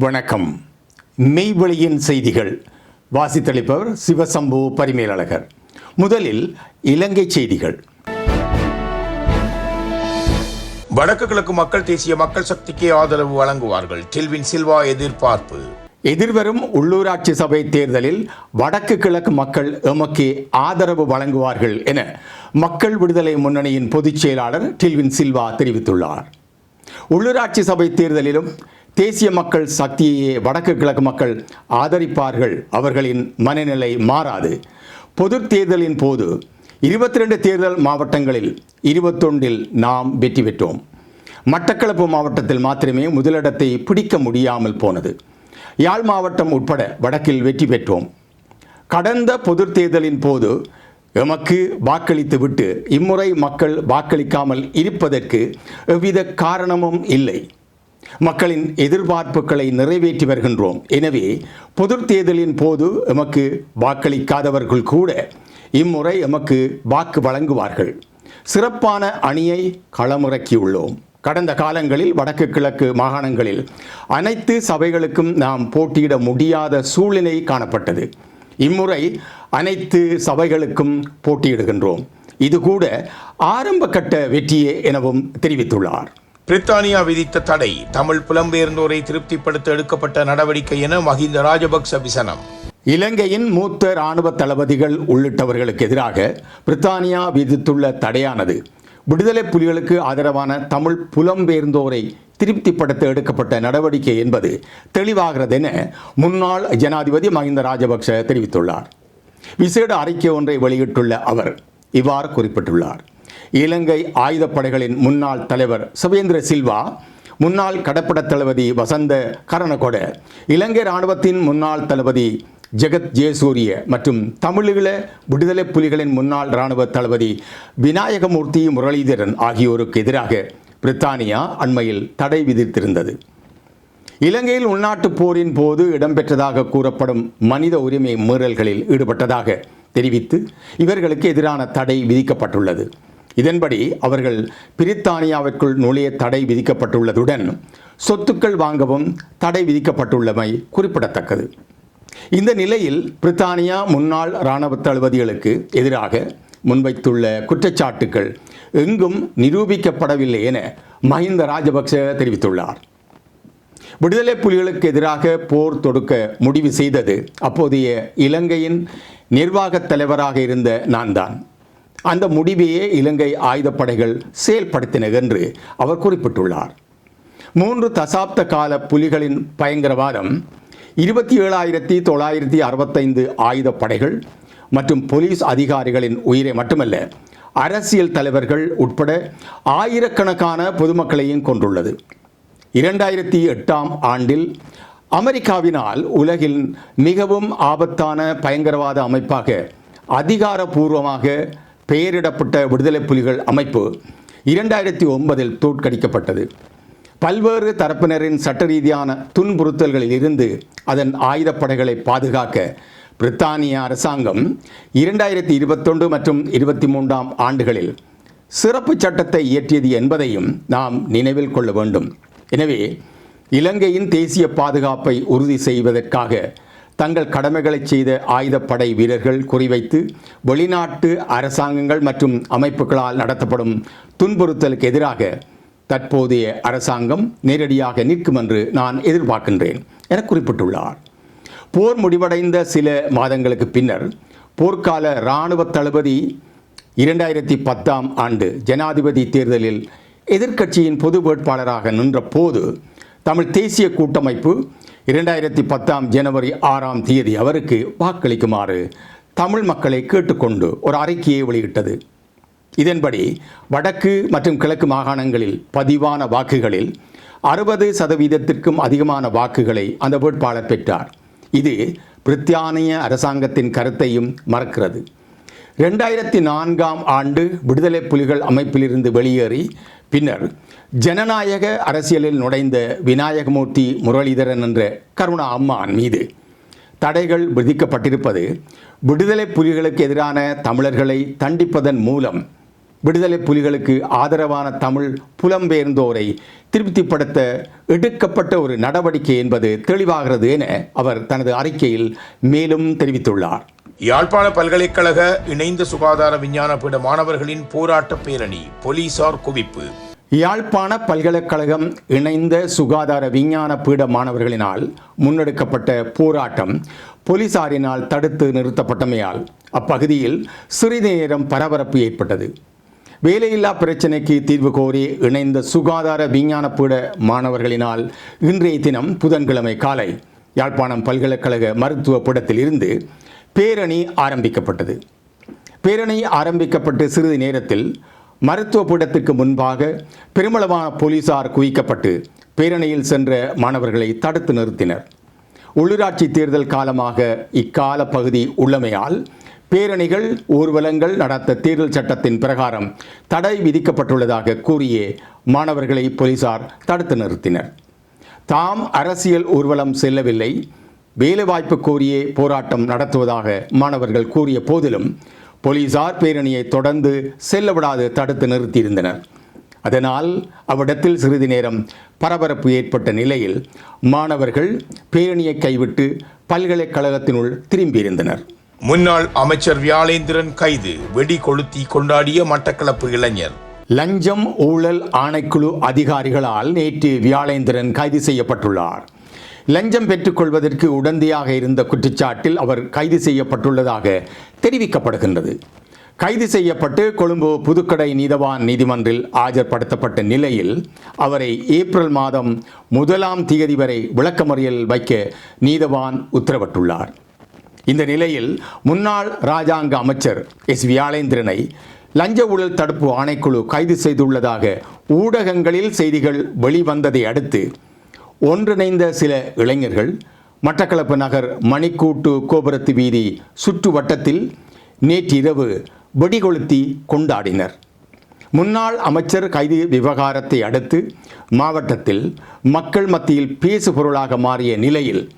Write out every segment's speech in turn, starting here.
வணக்கம். மெய்வெளியின் செய்திகள். வாசித்தளிப்பவர் சிவசம்பு பரிமேலழகர். முதலில் இலங்கை செய்திகள். வடக்கு கிழக்கு மக்கள் தேசிய மக்கள் சக்திக்கு ஆதரவு வழங்குவார்கள். டில்வின் சில்வா எதிர்பார்ப்பு. எதிர்வரும் உள்ளூராட்சி சபை தேர்தலில் வடக்கு கிழக்கு மக்கள் எமக்கு ஆதரவு வழங்குவார்கள் என மக்கள் விடுதலை முன்னணியின் பொதுச் செயலாளர் டில்வின் சில்வா தெரிவித்துள்ளார். உள்ளூராட்சி சபை தேர்தலிலும் தேசிய மக்கள் சக்தியையே வடக்கு கிழக்கு மக்கள் ஆதரிப்பார்கள். அவர்களின் மனநிலை மாறாது. பொது தேர்தலின் போது இருபத்தி ரெண்டு தேர்தல் மாவட்டங்களில் இருபத்தொன்றில் நாம் வெற்றி பெற்றோம். மட்டக்களப்பு மாவட்டத்தில் மாத்திரமே முதலிடத்தை பிடிக்க முடியாமல் போனது. யாழ் மாவட்டம் உட்பட வடக்கில் வெற்றி பெற்றோம். கடந்த பொது தேர்தலின் போது எமக்கு வாக்களித்துவிட்டு இம்முறை மக்கள் வாக்களிக்காமல் இருப்பதற்கு எவ்வித காரணமும் இல்லை. மக்களின் எதிர்பார்ப்புகளை நிறைவேற்றி வருகின்றோம். எனவே பொது தேர்தலின் போது எமக்கு வாக்களிக்காதவர்கள் கூட இம்முறை எமக்கு வாக்கு வழங்குவார்கள். சிறப்பான அணியை களமிறக்கியுள்ளோம். கடந்த காலங்களில் வடக்கு கிழக்கு மாகாணங்களில் அனைத்து சபைகளுக்கும் நாம் போட்டியிட முடியாத சூழ்நிலை காணப்பட்டது. இம்முறை அனைத்து சபைகளுக்கும் போட்டியிடுகின்றோம். இது கூட ஆரம்ப கட்ட வெற்றியே எனவும் தெரிவித்துள்ளார். பிரித்தானியா விதித்த தடை தமிழ் புலம்பெயர்ந்தோரை திருப்திப்படுத்த எடுக்கப்பட்ட நடவடிக்கை என மஹிந்த ராஜபக்ச விசனம். இலங்கையின் மூத்த இராணுவ தளபதிகள் உள்ளிட்டவர்களுக்கு எதிராக பிரித்தானியா விதித்துள்ள தடையானது. விடுதலை புலிகளுக்கு ஆதரவான தமிழ் புலம்பெயர்ந்தோரை திருப்திப்படுத்த எடுக்கப்பட்ட நடவடிக்கை என்பது தெளிவாகிறதென முன்னாள் ஜனாதிபதி மஹிந்த ராஜபக்ஷ தெரிவித்துள்ளார். விசேட அறிக்கை ஒன்றை வெளியிட்டுள்ள அவர் இவ்வாறு குறிப்பிட்டுள்ளார். இலங்கை ஆயுதப்படைகளின் முன்னாள் தலைவர் சுபேந்திர சில்வா முன்னாள் கடற்பட தளபதி வசந்த கரணகொட இலங்கை இராணுவத்தின் முன்னாள் தளபதி ஜெகத் ஜெயசூரிய மற்றும் தமிழீழ விடுதலை புலிகளின் முன்னாள் இராணுவ தளபதி விநாயகமூர்த்தி முரளிதரன் ஆகியோருக்கு எதிராக பிரித்தானியா அண்மையில் தடை விதித்திருந்தது. இலங்கையில் உள்நாட்டுப் போரின் போது இடம்பெற்றதாக கூறப்படும் மனித உரிமை மீறல்களில் ஈடுபட்டதாக தெரிவித்து இவர்களுக்கு எதிரான தடை விதிக்கப்பட்டுள்ளது. இதன்படி அவர்கள் பிரித்தானியாவிற்குள் நுழைய தடை விதிக்கப்பட்டுள்ளதுடன் சொத்துக்கள் வாங்கவும் தடை விதிக்கப்பட்டுள்ளமை குறிப்பிடத்தக்கது. இந்த நிலையில் பிரித்தானியா முன்னாள் இராணுவ தளபதிகளுக்கு எதிராக முன்வைத்துள்ள குற்றச்சாட்டுக்கள் எங்கும் நிரூபிக்கப்படவில்லை என மஹிந்த ராஜபக்ச தெரிவித்துள்ளார். விடுதலை புலிகளுக்கு எதிராக போர் தொடுக்க முடிவு செய்தது அப்போதைய இலங்கையின் நிர்வாகத் தலைவராக இருந்த நான் தான் அந்த முடிவையே இலங்கை ஆயுதப்படைகள் செயல்படுத்தின என்று அவர் குறிப்பிட்டுள்ளார். மூன்று தசாப்த கால புலிகளின் பயங்கரவாதம் இருபத்தி ஏழாயிரத்தி தொள்ளாயிரத்தி அறுபத்தைந்து ஆயுதப்படைகள் மற்றும் போலீஸ் அதிகாரிகளின் உயிரை மட்டுமல்ல அரசியல் தலைவர்கள் உட்பட ஆயிரக்கணக்கான பொதுமக்களையும் கொண்டுள்ளது இரண்டாயிரத்தி எட்டாம் ஆண்டில் அமெரிக்காவினால் உலகில் மிகவும் ஆபத்தான பயங்கரவாத அமைப்பாக அதிகாரபூர்வமாக பெயரிடப்பட்ட விடுதலை புலிகள் அமைப்பு இரண்டாயிரத்தி ஒன்பதில் தோற்கடிக்கப்பட்டது. பல்வேறு தரப்பினரின் சட்ட ரீதியான துன்புறுத்தல்களில் இருந்து அதன் ஆயுதப்படைகளை பாதுகாக்க பிரித்தானிய அரசாங்கம் இரண்டாயிரத்தி இருபத்தொன்று மற்றும் இருபத்தி மூன்றாம் ஆண்டுகளில் சிறப்பு சட்டத்தை இயற்றியது என்பதையும் நாம் நினைவில் கொள்ள வேண்டும். எனவே இலங்கையின் தேசிய பாதுகாப்பை உறுதி செய்வதற்காக தங்கள் கடமைகளை செய்த ஆயுதப்படை வீரர்கள் குறிவைத்து வெளிநாட்டு அரசாங்கங்கள் மற்றும் அமைப்புகளால் நடத்தப்படும் துன்புறுத்தலுக்கு எதிராக தற்போதைய அரசாங்கம் நேரடியாக நிற்கும் என்று நான் எதிர்பார்க்கின்றேன் என குறிப்பிட்டுள்ளார். போர் முடிவடைந்த சில மாதங்களுக்கு பின்னர் போர்க்கால இராணுவ தளபதி இரண்டாயிரத்தி பத்தாம் ஆண்டு ஜனாதிபதி தேர்தலில் எதிர்க்கட்சியின் பொது வேட்பாளராக நின்ற போது தமிழ் தேசிய கூட்டமைப்பு இரண்டாயிரத்தி பத்தாம் ஜனவரி ஆறாம் தேதி அவருக்கு வாக்களிக்குமாறு தமிழ் மக்களை கேட்டுக்கொண்டு ஒரு அறிக்கையை வெளியிட்டது. இதன்படி வடக்கு மற்றும் கிழக்கு மாகாணங்களில் பதிவான வாக்குகளில் அறுபது சதவீதத்திற்கும் அதிகமான வாக்குகளை அந்த வேட்பாளர் பெற்றார். இது பிரித்தானிய அரசாங்கத்தின் கருத்தையும் மறக்கிறது. ரெண்டாயிரத்தி நான்காம் ஆண்டு விடுதலை புலிகள் அமைப்பிலிருந்து வெளியேறி பின்னர் ஜனநாயக அரசியலில் நுழைந்த விநாயகமூர்த்தி முரளிதரன் என்ற கருணா அம்மான் மீது தடைகள் விதிக்கப்பட்டிருப்பது விடுதலை புலிகளுக்கு எதிரான தமிழர்களை தண்டிப்பதன் மூலம் விடுதலை புலிகளுக்கு ஆதரவான தமிழ் புலம்பெயர்ந்தோரை திருப்திப்படுத்த எடுக்கப்பட்ட ஒரு நடவடிக்கை என்பது தெளிவாகிறது என அவர் தனது அறிக்கையில் மேலும் தெரிவித்துள்ளார். யாழ்ப்பாண பல்கலைக்கழக இணைந்த சுகாதார விஞ்ஞான பீட மாணவர்களின் போராட்ட பேரணி போலீசார் குவிப்பு. யாழ்ப்பாண பல்கலைக்கழகம் இணைந்த சுகாதார விஞ்ஞான பீட மாணவர்களினால் முன்னெடுக்கப்பட்ட போராட்டம் போலீசாரினால் தடுத்து நிறுத்தப்பட்டமையால் அப்பகுதியில் சிறிது நேரம் பரபரப்பு ஏற்பட்டது. வேலையில்லா பிரச்சினைக்கு தீர்வு கோரி இணைந்த சுகாதார விஞ்ஞான பீட மாணவர்களினால் இன்றைய தினம் புதன்கிழமை காலை யாழ்ப்பாணம் பல்கலைக்கழக மருத்துவ பீடத்தில் இருந்து பேரணி ஆரம்பிக்கப்பட்டது. பேரணி ஆரம்பிக்கப்பட்டு சிறிது நேரத்தில் மருத்துவ பீடத்திற்கு முன்பாக பெருமளவான போலீசார் குவிக்கப்பட்டு பேரணியில் சென்ற மாணவர்களை தடுத்து நிறுத்தினர். உள்ளூராட்சி தேர்தல் காலமாக இக்கால பகுதி உள்ளமையால் பேரணிகள் ஊர்வலங்கள் நடத்த தேர்தல் சட்டத்தின் பிரகாரம் தடை விதிக்கப்பட்டுள்ளதாக கூறியே மாணவர்களை போலீசார் தடுத்து நிறுத்தினர். தாம் அரசியல் ஊர்வலம் செல்லவில்லை. வேலைவாய்ப்பு கோரியே போராட்டம் நடத்துவதாக மாணவர்கள் கூறிய போதிலும் போலீசார் பேரணியை தொடர்ந்து செல்லவிடாது தடுத்து நிறுத்தியிருந்தனர். அதனால் அவ்விடத்தில் சிறிது நேரம் பரபரப்பு ஏற்பட்ட நிலையில் மாணவர்கள் பேரணியை கைவிட்டு பல்கலைக்கழகத்தினுள் திரும்பியிருந்தனர். முன்னாள் அமைச்சர் வியாளேந்திரன் கைது வெடி கொளுத்தி கொண்டாடிய மட்டக்களப்பு இளைஞர். லஞ்சம் ஊழல் ஆணைக்குழு அதிகாரிகளால் நேற்று வியாழேந்திரன் கைது செய்யப்பட்டுள்ளார். லஞ்சம் பெற்றுக்கொள்வதற்கு உடந்தையாக இருந்த குற்றச்சாட்டில் அவர் கைது செய்யப்பட்டுள்ளதாக தெரிவிக்கப்படுகின்றது. கைது செய்யப்பட்டு கொழும்பு புதுக்கடை நீதவான் நீதிமன்றில் ஆஜர்படுத்தப்பட்ட நிலையில் அவரை ஏப்ரல் மாதம் முதலாம் தேதி வரை விளக்கமறியல் வைக்க நீதவான் உத்தரவிட்டுள்ளார். இந்த நிலையில் முன்னாள் ராஜாங்க அமைச்சர் எஸ் வியாளேந்திரனை லஞ்ச ஊழல் தடுப்பு ஆணைக்குழு கைது செய்துள்ளதாக ஊடகங்களில் செய்திகள் வெளிவந்ததை அடுத்து ஒன்றிணைந்த சில இளைஞர்கள் மட்டக்களப்பு நகர் மணிக்கூட்டு கோபுரத்து வீதி சுற்று வட்டத்தில் நேற்றிரவு வெடிகொளுத்தி கொண்டாடினர். முன்னாள் அமைச்சர் கைது விவகாரத்தை அடுத்து மாவட்டத்தில் மக்கள் மத்தியில் பேசு பொருளாக மாறிய நிலையில்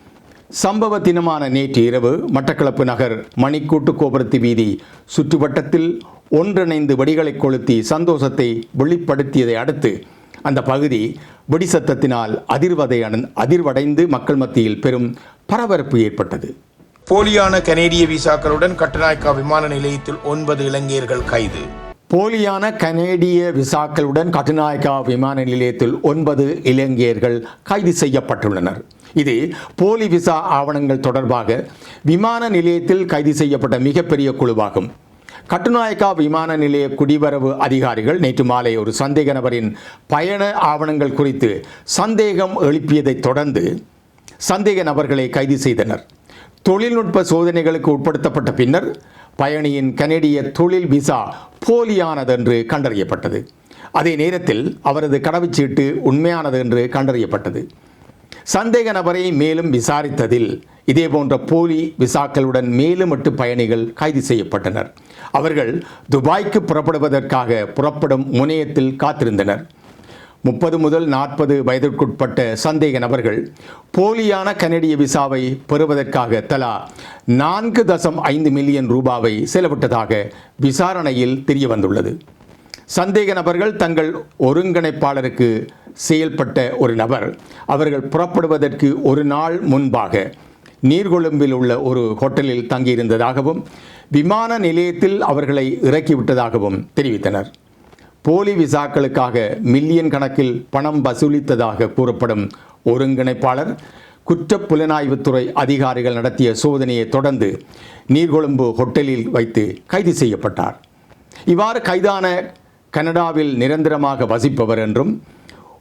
சம்பவ தினமான நேற்று இரவு மட்டக்களப்பு நகர் மணிக்கூட்டு கோபுரத்து வீதி சுற்றுவட்டத்தில் ஒன்றிணைந்து வெடிகளை கொளுத்தி சந்தோஷத்தை வெளிப்படுத்தியதை அடுத்து அந்த பகுதி வெடி சத்தத்தினால் அதிர்வதை அதிர்வடைந்து மக்கள் மத்தியில் பெரும் பரபரப்பு ஏற்பட்டது. போலியான கனேடிய விசாக்களுடன் கட்டநாயக்கா விமான நிலையத்தில் ஒன்பது இலங்கையர்கள் கைது. போலியான கனேடிய விசாக்களுடன் கட்டுநாயக்கா விமான நிலையத்தில் ஒன்பது இலங்கையர்கள் கைது செய்யப்பட்டுள்ளனர். இது போலி விசா ஆவணங்கள் தொடர்பாக விமான நிலையத்தில் கைது செய்யப்பட்ட மிகப்பெரிய குழுவாகும். கட்டுநாயக்கா விமான நிலைய குடிவரவு அதிகாரிகள் நேற்று மாலை ஒரு சந்தேக நபரின் பயண ஆவணங்கள் குறித்து சந்தேகம் எழுப்பியதைத் தொடர்ந்து சந்தேக நபர்களை கைது செய்தனர். தொழில்நுட்ப சோதனைகளுக்கு உட்படுத்தப்பட்ட பின்னர் பயணியின் கனேடிய தொழில் விசா போலியானதென்று கண்டறியப்பட்டது. அதே நேரத்தில் அவரது கடவுச்சீட்டு உண்மையானது என்று கண்டறியப்பட்டது. சந்தேக நபரை மேலும் விசாரித்ததில் இதேபோன்ற போலி விசாக்களுடன் மேலும் எட்டு பயணிகள் கைது செய்யப்பட்டனர். அவர்கள் துபாய்க்கு புறப்படுவதற்காக புறப்படும் முனையத்தில் காத்திருந்தனர். முப்பது முதல் நாற்பது வயதிற்குட்பட்ட சந்தேக நபர்கள் போலியான கனடிய விசாவை பெறுவதற்காக தலா நான்கு தசம் ஐந்து மில்லியன் ரூபாவை செலவிட்டதாக விசாரணையில் தெரிய வந்துள்ளது சந்தேக நபர்கள் தங்கள் ஒருங்கிணைப்பாளருக்கு செயல்பட்ட ஒரு நபர் அவர்கள் புறப்படுவதற்கு ஒரு நாள் முன்பாக நீர்கொழும்பில் உள்ள ஒரு ஹோட்டலில் தங்கியிருந்ததாகவும் விமான நிலையத்தில் அவர்களை இறக்கிவிட்டதாகவும் தெரிவித்தனர். போலி விசாக்களுக்காக மில்லியன் கணக்கில் பணம் வசூலித்ததாக கூறப்படும் ஒருங்கிணைப்பாளர் குற்ற புலனாய்வுத்துறை அதிகாரிகள் நடத்திய சோதனையை தொடர்ந்து நீர்கொழும்பு ஹோட்டலில் வைத்து கைது செய்யப்பட்டார். இவ்வாறு கைதான கனடாவில் நிரந்தரமாக வசிப்பவர் என்றும்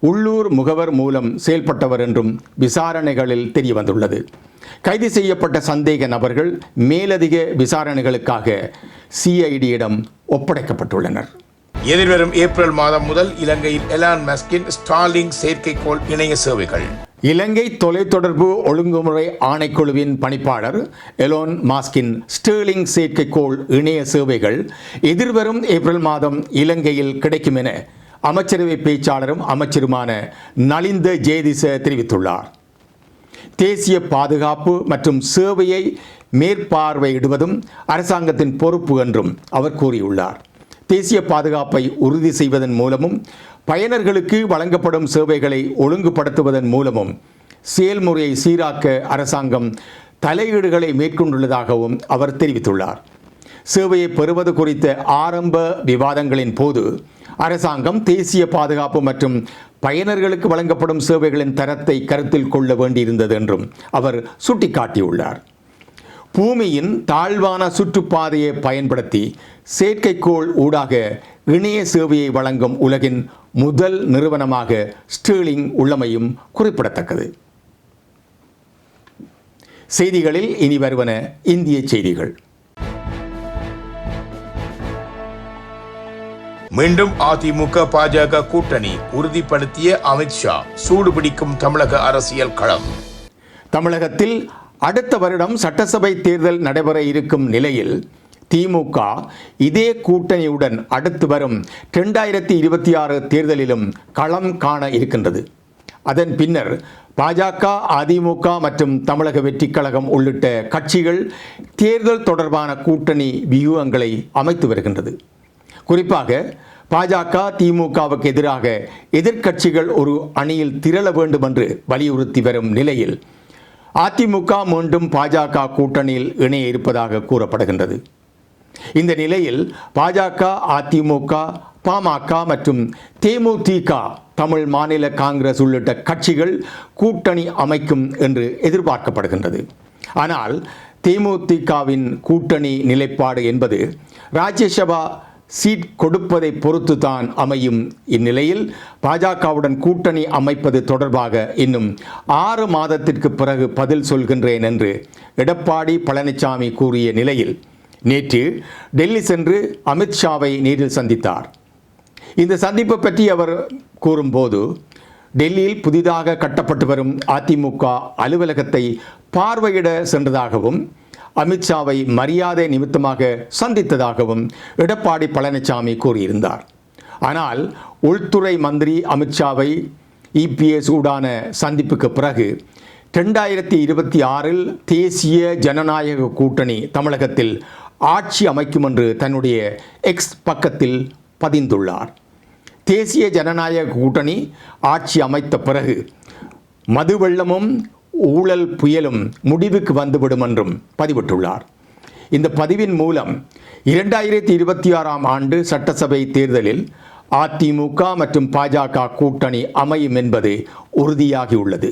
உள்ளூர் முகவர் மூலம் செயல்பட்டவர் என்றும் விசாரணைகளில் தெரிய வந்துள்ளது கைது செய்யப்பட்ட சந்தேக நபர்கள் மேலதிக விசாரணைகளுக்காக சிஐடியிடம் ஒப்படைக்கப்பட்டுள்ளனர். எதிர்வரும் ஏப்ரல் மாதம் முதல் இலங்கையில் எலான் மஸ்கின் ஸ்டார்லிங் செயற்கைக்கோள் இணைய சேவைகள். இலங்கை தொலைத்தொடர்பு ஒழுங்குமுறை ஆணைக்குழுவின் பணிப்பாளர் எலோன் மாஸ்கின் ஸ்டேர்லிங் செயற்கைக்கோள் இணைய சேவைகள் எதிர்வரும் ஏப்ரல் மாதம் இலங்கையில் கிடைக்கும் என அமைச்சரவை பேச்சாளரும் அமைச்சருமான நலிந்த ஜெயதிச தெரிவித்துள்ளார். தேசிய பாதுகாப்பு மற்றும் சேவையை மேற்பார்வையிடுவதும் அரசாங்கத்தின் பொறுப்பு என்றும் அவர் கூறியுள்ளார். தேசிய பாதுகாப்பை உறுதி செய்வதன் மூலமும் பயனர்களுக்கு வழங்கப்படும் சேவைகளை ஒழுங்குபடுத்துவதன் மூலமும் செயல்முறையை சீராக்க அரசாங்கம் தலையீடுகளை மேற்கொண்டுள்ளதாகவும் அவர் தெரிவித்துள்ளார். சேவையை பெறுவது குறித்த ஆரம்ப விவாதங்களின் போது அரசாங்கம் தேசிய பாதுகாப்பு மற்றும் பயனர்களுக்கு வழங்கப்படும் சேவைகளின் தரத்தை கருத்தில் கொள்ள வேண்டியிருந்தது என்றும் அவர் சுட்டிக்காட்டியுள்ளார். பூமியின் தாழ்வான சுற்றுப்பாதையை பயன்படுத்தி செயற்கைக்கோள் ஊடாக இணைய சேவையை வழங்கும் உலகின் முதல் நிறுவனமாக ஸ்டீலிங் உள்ளமையும் குறிப்பிடத்தக்கது. செய்திகளில் இனி வருவன இந்திய செய்திகள். மீண்டும் அதிமுக பாஜக கூட்டணி உறுதிப்படுத்திய அமித்ஷா சூடுபிடிக்கும் தமிழக அரசியல் களம். தமிழகத்தில் அடுத்த வருடம் சட்டசபை தேர்தல் நடைபெற இருக்கும் நிலையில் திமுக இதே கூட்டணியுடன் அடுத்து வரும் ரெண்டாயிரத்தி இருபத்தி ஆறு தேர்தலிலும் களம் காண இருக்கின்றது. அதன் பின்னர் பாஜக அதிமுக மற்றும் தமிழக வெற்றிக் கழகம் உள்ளிட்ட கட்சிகள் தேர்தல் தொடர்பான கூட்டணி வியூகங்களை அமைத்து வருகின்றது. குறிப்பாக பாஜக திமுகவுக்கு எதிராக எதிர்க்கட்சிகள் ஒரு அணியில் திரள வேண்டும் என்று வலியுறுத்தி வரும் நிலையில் அதிமுக மீண்டும் பாஜக கூட்டணியில் இணைய இருப்பதாக கூறப்படுகின்றது. இந்த நிலையில் பாஜக அதிமுக பாமக மற்றும் தேமுதிக தமிழ் மாநில காங்கிரஸ் உள்ளிட்ட கட்சிகள் கூட்டணி அமைக்கும் என்று எதிர்பார்க்கப்படுகின்றது. ஆனால் தேமுதிகவின் கூட்டணி நிலைப்பாடு என்பது ராஜ்யசபா சீட் கொடுப்பதை பொறுத்து தான் அமையும் இந்நிலையில் பாஜகவுடன் கூட்டணி அமைப்பது தொடர்பாக இன்னும் ஆறு மாதத்திற்கு பிறகு பதில் சொல்கின்றேன் என்று எடப்பாடி பழனிசாமி கூறிய நிலையில் நேற்று டெல்லி சென்று அமித்ஷாவை நேரில் சந்தித்தார். இந்த சந்திப்பு பற்றி அவர் கூறும்போது டெல்லியில் புதிதாக கட்டப்பட்டு வரும் அதிமுக அலுவலகத்தை பார்வையிட சென்றதாகவும் அமித்ஷாவை மரியாதை நிமித்தமாக சந்தித்ததாகவும் எடப்பாடி பழனிசாமி கூறியிருந்தார். ஆனால் உள்துறை மந்திரி அமித்ஷாவை இபிஎஸ் ஊடான சந்திப்புக்கு பிறகு ரெண்டாயிரத்தி இருபத்தி ஆறில் தேசிய ஜனநாயக கூட்டணி தமிழகத்தில் ஆட்சி அமைக்கும் என்று தன்னுடைய எக்ஸ் பக்கத்தில் பதிந்துள்ளார். தேசிய ஜனநாயக கூட்டணி ஆட்சி அமைத்த பிறகு மது வெள்ளமும் ஊழல் புயலும் முடிவுக்கு வந்துவிடும் என்றும் பதிவிட்டுள்ளார். இந்த பதிவின் மூலம் இரண்டாயிரத்தி இருபத்தி ஆறாம் ஆண்டு சட்டசபை தேர்தலில் அதிமுக மற்றும் பாஜக கூட்டணி அமையும் என்பது உறுதியாகியுள்ளது.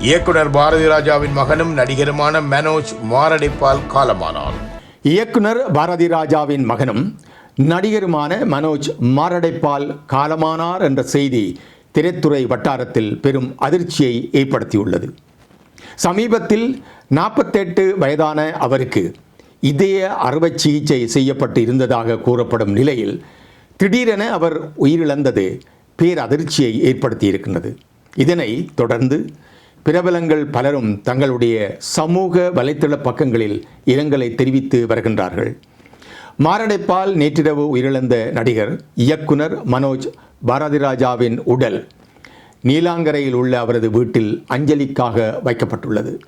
இயக்குனர் பாரதி ராஜாவின் மகனும் நடிகருமான மனோஜ் மாரடைப்பால் காலமானார். இயக்குனர் பாரதி ராஜாவின் மகனும் நடிகருமான மனோஜ் மாரடைப்பால் காலமானார் என்ற செய்தி திரைத்துறை வட்டாரத்தில் பெரும் அதிர்ச்சியை ஏற்படுத்தியுள்ளது. சமீபத்தில் நாற்பத்தெட்டு வயதான அவருக்கு இதய அறுவை சிகிச்சை செய்யப்பட்டு இருந்ததாக கூறப்படும் நிலையில் திடீரென அவர் உயிரிழந்தது பேரதிர்ச்சியை ஏற்படுத்தியிருக்கின்றது. இதனை தொடர்ந்து பிரபலங்கள் பலரும் தங்களுடைய சமூக வலைத்தள பக்கங்களில் இரங்கலை தெரிவித்து வருகின்றார்கள். மாரடைப்பால் நேற்றிரவு உயிரிழந்த நடிகர் இயக்குனர் மனோஜ் பாரதிராஜாவின் உடல் நீலாங்கரையில் உள்ள அவரது வீட்டில் அஞ்சலிக்காக வைக்கப்பட்டுள்ளது.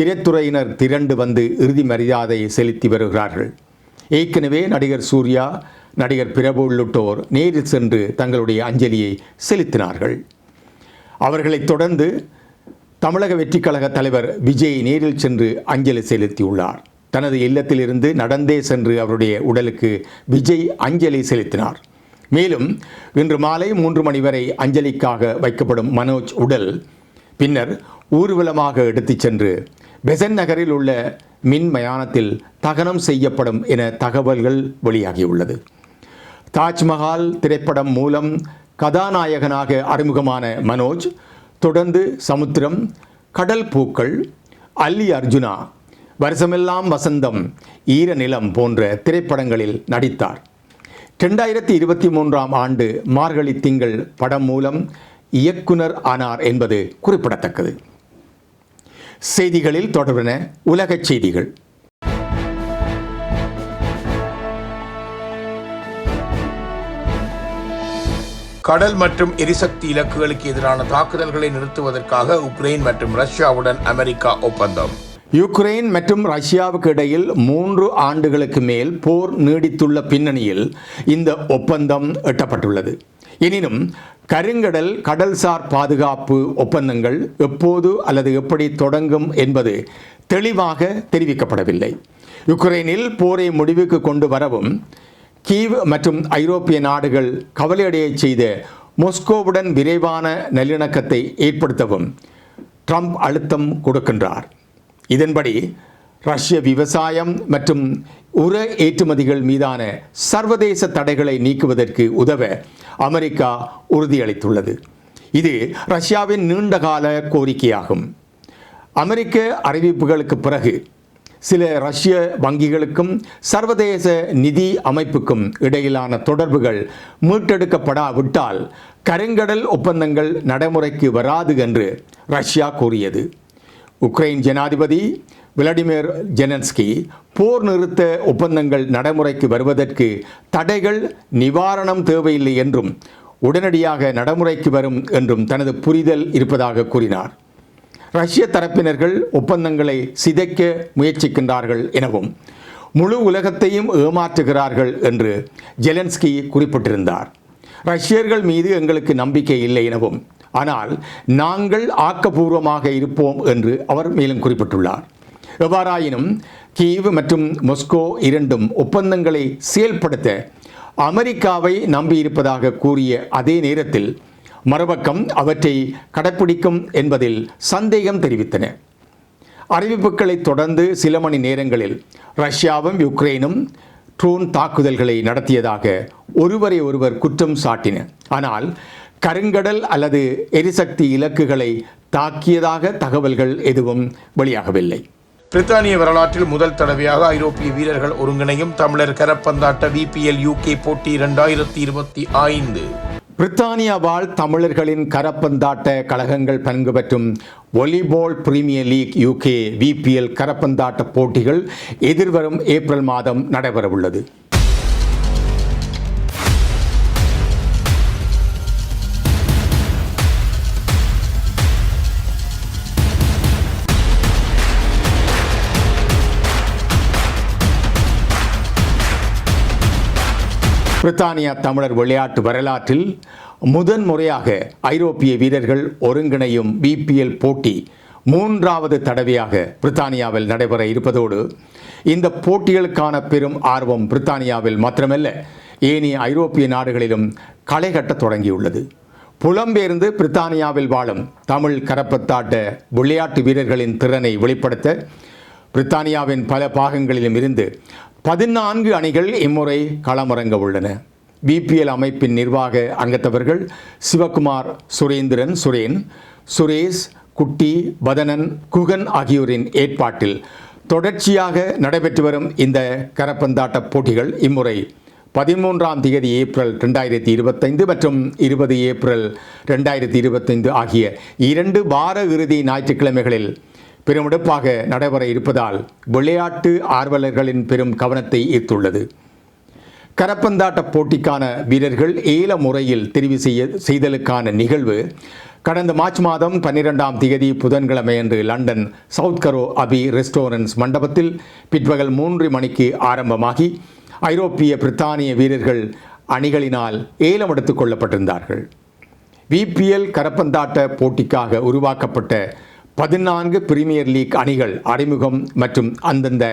திரைத்துறையினர் திரண்டு வந்து இறுதி மரியாதை செலுத்தி வருகிறார்கள். ஏற்கனவே நடிகர் சூர்யா நடிகர் பிரபு உள்ளிட்டோர் நேரில் சென்று தங்களுடைய அஞ்சலியை செலுத்தினார்கள். அவர்களைத் தொடர்ந்து தமிழக வெற்றிக் கழக தலைவர் விஜய் நேரில் சென்று அஞ்சலி செலுத்தியுள்ளார். தனது இல்லத்திலிருந்து நடந்தே சென்று அவருடைய உடலுக்கு விஜய் அஞ்சலி செலுத்தினார். மேலும் இன்று மாலை மூன்று மணி வரை அஞ்சலிக்காக வைக்கப்படும் மனோஜ் உடல் பின்னர் ஊர்வலமாக எடுத்துச் சென்று பெசன் நகரில் உள்ள மின் மயானத்தில் தகனம் செய்யப்படும் என தகவல்கள் வெளியாகியுள்ளது. தாஜ்மஹால் திரைப்படம் மூலம் கதாநாயகனாக அறிமுகமான மனோஜ் தொடர்ந்து சமுத்திரம் கடல் பூக்கள் அல்லி அர்ஜுனா வருஷமெல்லாம் வசந்தம் ஈரநிலம் போன்ற திரைப்படங்களில் நடித்தார். ரெண்டாயிரத்தி இருபத்தி மூன்றாம் ஆண்டு மார்கழி திங்கள் படம் மூலம் இயக்குனர் ஆனார் என்பது குறிப்பிடத்தக்கது. செய்திகளில் தொடர்பென உலகச் செய்திகள். கடல் மற்றும் எரிசக்தி இலக்குகளுக்கு எதிரான தாக்குதல்களை நிறுத்துவதற்காக உக்ரைன் மற்றும் ரஷ்யாவுடன் அமெரிக்கா ஒப்பந்தம். யுக்ரைன் மற்றும் ரஷ்யாவுக்கு இடையில் மூன்று ஆண்டுகளுக்கு மேல் போர் நீடித்துள்ள பின்னணியில் இந்த ஒப்பந்தம் எட்டப்பட்டுள்ளது. எனினும் கருங்கடல் கடல்சார் பாதுகாப்பு ஒப்பந்தங்கள் எப்போது அல்லது எப்படி தொடங்கும் என்பது தெளிவாக தெரிவிக்கப்படவில்லை. யுக்ரைனில் போரை முடிவுக்கு கொண்டு வரவும் கீவ் மற்றும் ஐரோப்பிய நாடுகள் கவலையடையச் செய்த மொஸ்கோவுடன் விரைவான நல்லிணக்கத்தை ஏற்படுத்தவும் ட்ரம்ப் அழுத்தம் கொடுக்கின்றார். இதன்படி ரஷ்ய விவசாயம் மற்றும் உர ஏற்றுமதிகள் மீதான சர்வதேச தடைகளை நீக்குவதற்கு உதவ அமெரிக்கா உறுதியளித்துள்ளது. இது ரஷ்யாவின் நீண்டகால கோரிக்கையாகும். அமெரிக்க அறிவிப்புகளுக்கு பிறகு சில ரஷ்ய வங்கிகளுக்கும் சர்வதேச நிதி அமைப்புக்கும் இடையிலான தொடர்புகள் மீட்டெடுக்கப்படாவிட்டால் கருங்கடல் ஒப்பந்தங்கள் நடைமுறைக்கு வராது என்று ரஷ்யா கூறியது. உக்ரைன் ஜனாதிபதி விளாடிமிர் ஜெனன்ஸ்கி போர் நிறுத்த ஒப்பந்தங்கள் நடைமுறைக்கு வருவதற்கு தடைகள் நிவாரணம் தேவையில்லை என்றும் உடனடியாக நடைமுறைக்கு வரும் என்றும் தனது புரிதல் இருப்பதாக கூறினார். ரஷ்ய தரப்பினர்கள் ஒப்பந்தங்களை சிதைக்க முயற்சிக்கின்றார்கள் எனவும் முழு உலகத்தையும் ஏமாற்றுகிறார்கள் என்று ஜெலன்ஸ்கி குறிப்பிட்டிருந்தார். ரஷ்யர்கள் மீது எங்களுக்கு நம்பிக்கை இல்லை எனவும் ஆனால் நாங்கள் ஆக்கபூர்வமாக இருப்போம் என்று அவர் மேலும் குறிப்பிட்டுள்ளார். எவ்வாறாயினும் கீவ் மற்றும் மொஸ்கோ இரண்டும் ஒப்பந்தங்களை செயல்படுத்த அமெரிக்காவை நம்பியிருப்பதாக கூறிய அதே நேரத்தில் மறுபக்கம் அவற்றை கடைப்பிடிக்கும் என்பதில் சந்தேகம் தெரிவித்தன. அறிவிப்புகளை தொடர்ந்து சில மணி நேரங்களில் ரஷ்யாவும் யுக்ரைனும் ட்ரோன் தாக்குதல்களை நடத்தியதாக ஒருவரை ஒருவர் குற்றம் சாட்டின. ஆனால் கருங்கடல் அல்லது எரிசக்தி இலக்குகளை தாக்கியதாக தகவல்கள் எதுவும் வெளியாகவில்லை. பிரித்தானிய வரலாற்றில் முதல் தடவையாக ஐரோப்பிய வீரர்கள் ஒருங்கிணையும் தமிழர் கரப்பந்தாட்ட விபிஎல் யூகே போட்டி இரண்டாயிரத்தி இருபத்தி ஐந்து. பிரித்தானியா வாழ் தமிழர்களின் கரப்பந்தாட்ட கழகங்கள் பங்கு பெற்றும் volleyball premier league UK VPL கரப்பந்தாட்ட போட்டிகள் எதிர்வரும் ஏப்ரல் மாதம் நடைபெறவுள்ளது. பிரித்தானியா தமிழர் விளையாட்டு வரலாற்றில் முதன் முறையாக ஐரோப்பிய வீரர்கள் ஒருங்கிணையும் பிபிஎல் போட்டி மூன்றாவது தடவையாக பிரித்தானியாவில் நடைபெற இருப்பதோடு இந்த போட்டிகளுக்கான பெரும் ஆர்வம் பிரித்தானியாவில் மாத்திரமல்ல ஏனைய ஐரோப்பிய நாடுகளிலும் களை கட்டத் தொடங்கியுள்ளது. புலம்பெயர்ந்து பிரித்தானியாவில் வாழும் தமிழ் கரப்பத்தாட்ட விளையாட்டு வீரர்களின் திறனை வெளிப்படுத்த பிரித்தானியாவின் பல பாகங்களிலும் இருந்து பதினான்கு அணிகள் இம்முறை களமிறங்க உள்ளன. பிபிஎல் அமைப்பின் நிர்வாக அங்கத்தவர்கள் சிவகுமார் சுரேந்திரன் சுரேன் சுரேஷ் குட்டி வதனன் குகன் ஆகியோரின் ஏற்பாட்டில் தொடர்ச்சியாக நடைபெற்று வரும் இந்த கரப்பந்தாட்ட போட்டிகள் இம்முறை பதிமூன்றாம் தேதி ஏப்ரல் ரெண்டாயிரத்தி இருபத்தைந்து மற்றும் இருபது ஏப்ரல் ரெண்டாயிரத்தி இருபத்தைந்து ஆகிய இரண்டு வார இறுதி ஞாயிற்றுக்கிழமைகளில் பெருமெடுப்பாக நடைபெற இருப்பதால் விளையாட்டு ஆர்வலர்களின் பெரும் கவனத்தை ஈர்த்துள்ளது. கரப்பந்தாட்ட போட்டிக்கான வீரர்கள் ஏல முறையில் தெரிவு செய்ய செய்தலுக்கான நிகழ்வு கடந்த மார்ச் மாதம் பன்னிரெண்டாம் தேதி புதன்கிழமையன்று London South Harrow Abhi restaurants மண்டபத்தில் பிற்பகல் மூன்று மணிக்கு ஆரம்பமாகி ஐரோப்பிய பிரித்தானிய வீரர்கள் அணிகளினால் ஏலம் எடுத்துக் கொள்ளப்பட்டிருந்தார்கள். விபிஎல் கரப்பந்தாட்ட போட்டிக்காக உருவாக்கப்பட்ட பதினான்கு பிரீமியர் லீக் அணிகள் அறிமுகம் மற்றும் அந்தந்த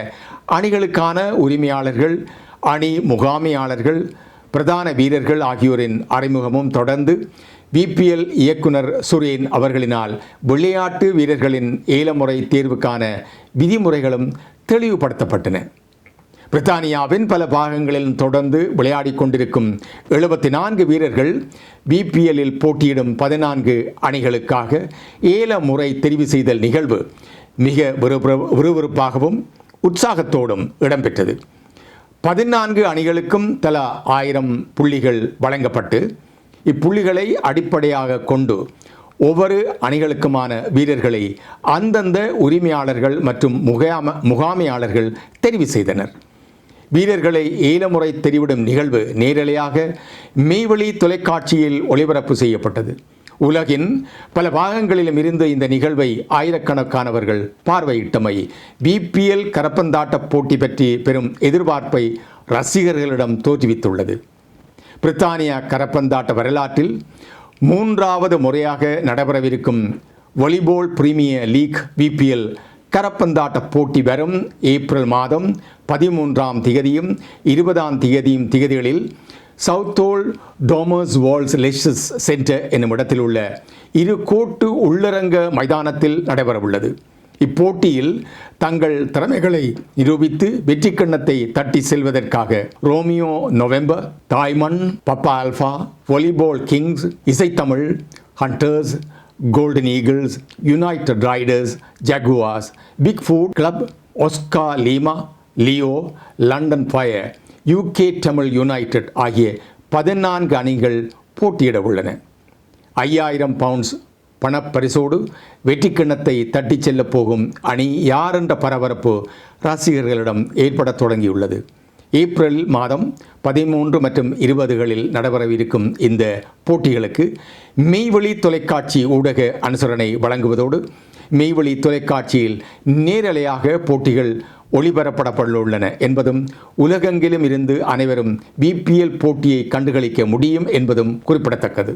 அணிகளுக்கான உரிமையாளர்கள் அணி முகாமையாளர்கள் பிரதான வீரர்கள் ஆகியோரின் அறிமுகமும் தொடர்ந்து பிபிஎல் இயக்குனர் சுரேன் அவர்களினால் விளையாட்டு வீரர்களின் ஏலமுறை தேர்வுக்கான விதிமுறைகளும் தெளிவுபடுத்தப்பட்டன. பிரித்தானியாவின் பல பாகங்களில் தொடர்ந்து விளையாடிக் கொண்டிருக்கும் எழுபத்தி நான்கு வீரர்கள் பிபிஎல்லில் போட்டியிடும் பதினான்கு அணிகளுக்காக ஏல முறை தெரிவு செய்தல் நிகழ்வு மிக விறுவிறுப்பாகவும் உற்சாகத்தோடும் இடம்பெற்றது. பதினான்கு அணிகளுக்கும் தலா ஆயிரம் புள்ளிகள் வழங்கப்பட்டு இப்புள்ளிகளை அடிப்படையாக கொண்டு ஒவ்வொரு அணிகளுக்குமான வீரர்களை அந்தந்த உரிமையாளர்கள் மற்றும் முகாம முகாமையாளர்கள் தெரிவு செய்தனர். வீரர்களை ஏலமுறை தெரிவிடும் நிகழ்வு நேரலையாக மெய்வழி தொலைக்காட்சியில் ஒளிபரப்பு செய்யப்பட்டது. உலகின் பல பாகங்களிலும் இருந்து இந்த நிகழ்வை ஆயிரக்கணக்கானவர்கள் பார்வையிட்டமை பிபிஎல் கரப்பந்தாட்ட போட்டி பற்றி பெரும் எதிர்பார்ப்பை ரசிகர்களிடம் தோற்றுவித்துள்ளது. பிரித்தானிய கரப்பந்தாட்ட வரலாற்றில் மூன்றாவது முறையாக நடைபெறவிருக்கும் வாலிபால் பிரீமியர் லீக் பிபிஎல் கரப்பந்தாட்ட போட்டி வரும் ஏப்ரல் மாதம் பதிமூன்றாம் திகதியும் இருபதாம் திகதியும் திகதிகளில் சவுத்தோல் டோமர்ஸ் வால்ஸ் லெஷஸ் சென்டர் என்னும் இடத்தில் உள்ள இரு கோட்டு உள்ளரங்க மைதானத்தில் நடைபெறவுள்ளது. இப்போட்டியில் தங்கள் திறமைகளை நிரூபித்து வெற்றி கண்ணத்தை தட்டி செல்வதற்காக Romeo November தாய்மன் Papa alpha volleyball kings Isaithamizh hunters golden eagles united riders jaguars big foot club ஒஸ்கா Lima Leo London fire UK Tamil united ஆகிய பதினான்கு அணிகள் போட்டியிட உள்ளன. ஐயாயிரம் பவுண்ட்ஸ் பணப்பரிசோடு வெற்றி கிண்ணத்தை தட்டிச் செல்லப் போகும் அணி யார் என்ற பரபரப்பு ரசிகர்களிடம் ஏற்படத் தொடங்கியுள்ளது. ஏப்ரல் மாதம் பதிமூன்று மற்றும் இருபதுகளில் நடைபெறவிருக்கும் இந்த போட்டிகளுக்கு மெய்வழி தொலைக்காட்சி ஊடக அனுசரணை வழங்குவதோடு மெய்வழி தொலைக்காட்சியில் நேரலையாக போட்டிகள் ஒளிபரப்படப்பட்டுள்ளன என்பதும் உலகெங்கிலும் இருந்து அனைவரும் பிபிஎல் போட்டியை கண்டுகளிக்க முடியும் என்பதும் குறிப்பிடத்தக்கது.